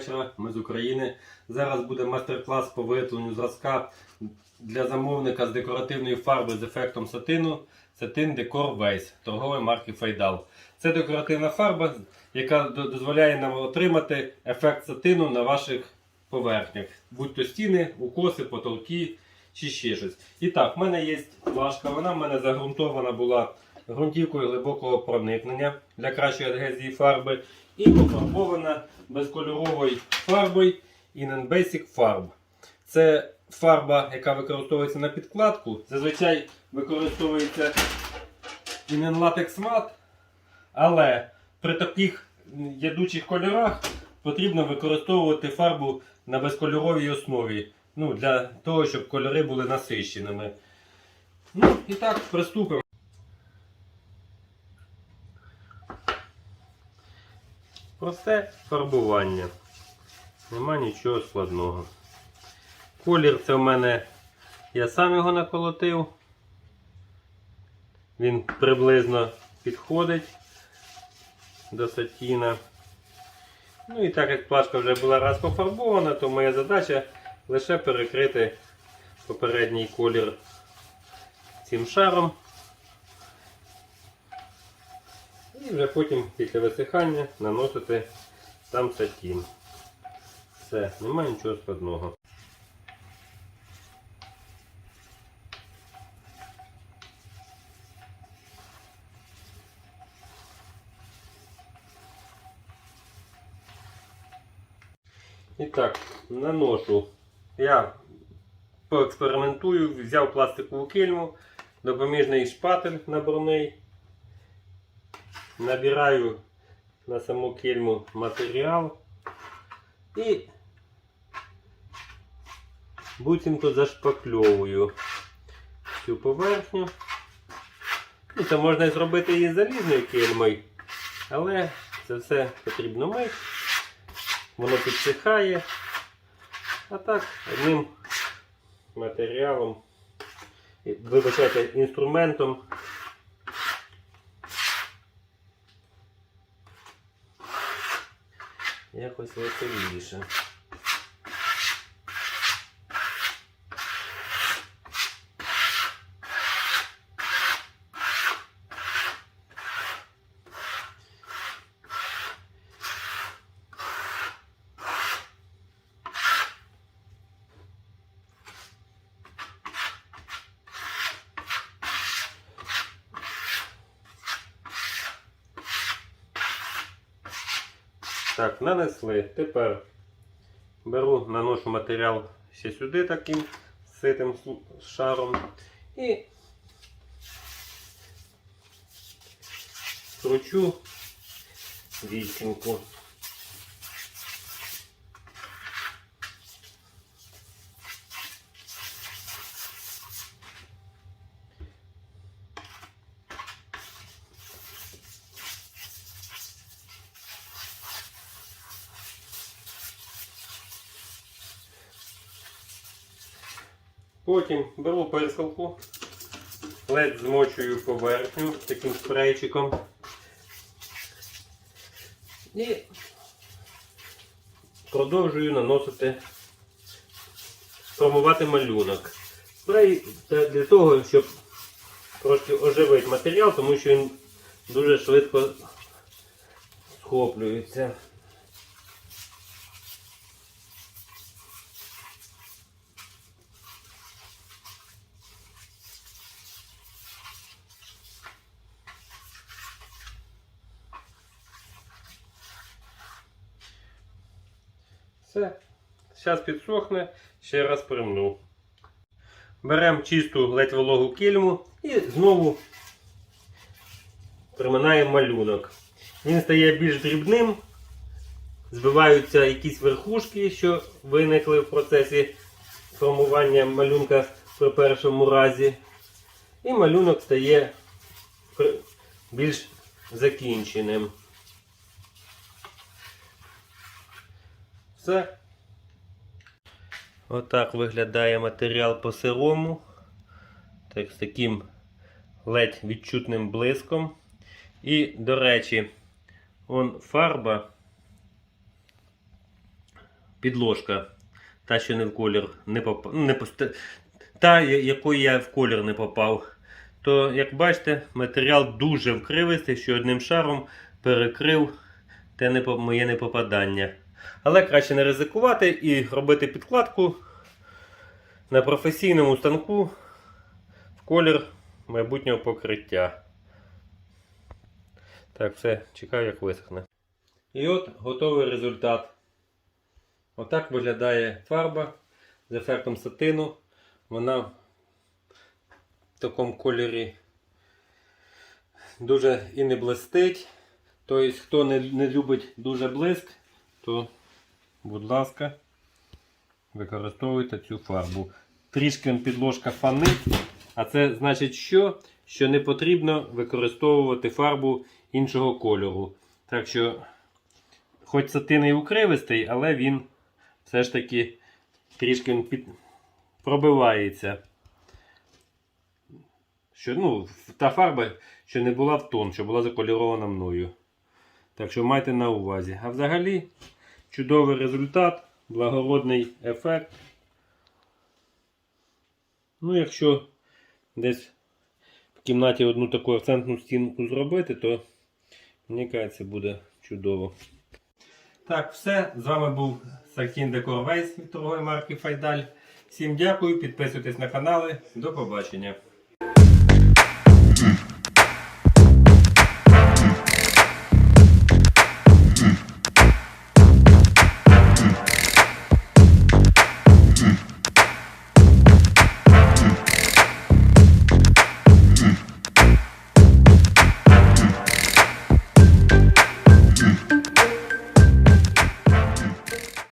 вечора. Ми з України. Зараз буде майстер-клас по виготовленню зразка для замовника з декоративної фарби з ефектом сатину. Сатин Декор Вейс торгової марки Файдал. Це декоративна фарба, яка дозволяє нам отримати ефект сатину на ваших поверхнях, будь то стіни, укоси, потолки чи ще щось. І так, в мене є плашка, вона в мене загрунтована була ґрунтівкою глибокого проникнення для кращої адгезії фарби і пофарбована безкольоровою фарбою Innen Basic Farb. Це фарба, яка використовується на підкладку. Зазвичай використовується Innen Latex Matte, але при таких ядучих кольорах потрібно використовувати фарбу на безкольоровій основі. Ну, для того, щоб кольори були насищеними. Ну, і так, приступимо. Просте фарбування. Нема нічого складного. Колір це в мене, я сам його наколотив. Він приблизно підходить до сатіна. Ну і так як плашка вже була раз пофарбована, то моя задача лише перекрити попередній колір цим шаром. І вже потім після висихання наносити сам сатін. Все, немає нічого складного. І так, наношу. Я поекспериментую, взяв пластикову кильму, допоміжний шпатель наборний. Набираю на саму кильму матеріал і буцімто зашпакльовую цю поверхню. Ну, це можна і зробити і залізною кильмою, але це все потрібно мити. Воно підсихає. А так, одним матеріалом, вибачайте, інструментом якось веселіше. Так, нанесли. Тепер беру, наношу матеріал ще сюди таким ситим шаром і кручу вісімку. Потім беру пирскалку, ледь змочую поверхню таким спрейчиком. І продовжую наносити, формувати малюнок. Спрей це для того, щоб трошки оживити матеріал, тому що він дуже швидко схоплюється. Все. Зараз підсохне, ще раз примну. Беремо чисту ледь вологу кільму і знову приминаємо малюнок. Він стає більш дрібним, збиваються якісь верхушки, що виникли в процесі формування малюнка при першому разі. І малюнок стає більш закінченим. Все. Отак виглядає матеріал по сирому. Так, з таким ледь відчутним блиском. І, до речі, он фарба підложка. Та, що не в колір не попав. Не пост- та, якої я в колір не попав. То, як бачите, матеріал дуже вкривистий, що одним шаром перекрив те моє непопадання. Але краще не ризикувати і робити підкладку на професійному станку в колір майбутнього покриття. Так, все, чекаю, як висохне. І от готовий результат. Отак виглядає фарба з ефектом сатину. Вона в такому кольорі дуже і не блистить. Тобто, хто не, любить дуже блиск, то, будь ласка, використовуйте цю фарбу. Трішки підложка фанить, а це значить що? Що не потрібно використовувати фарбу іншого кольору. Так що, хоч сатин і укривистий, але він все ж таки трішки під... пробивається. Що, ну, та фарба, що не була в тон, що була закольорована мною. Так що майте на увазі. А взагалі, чудовий результат, благородний ефект. Ну, якщо десь в кімнаті одну таку акцентну стінку зробити, то мені кажеться, буде чудово. Так, все. З вами був Сакін Декор Вейс від торгової марки Файдаль. Всім дякую, підписуйтесь на канали. До побачення.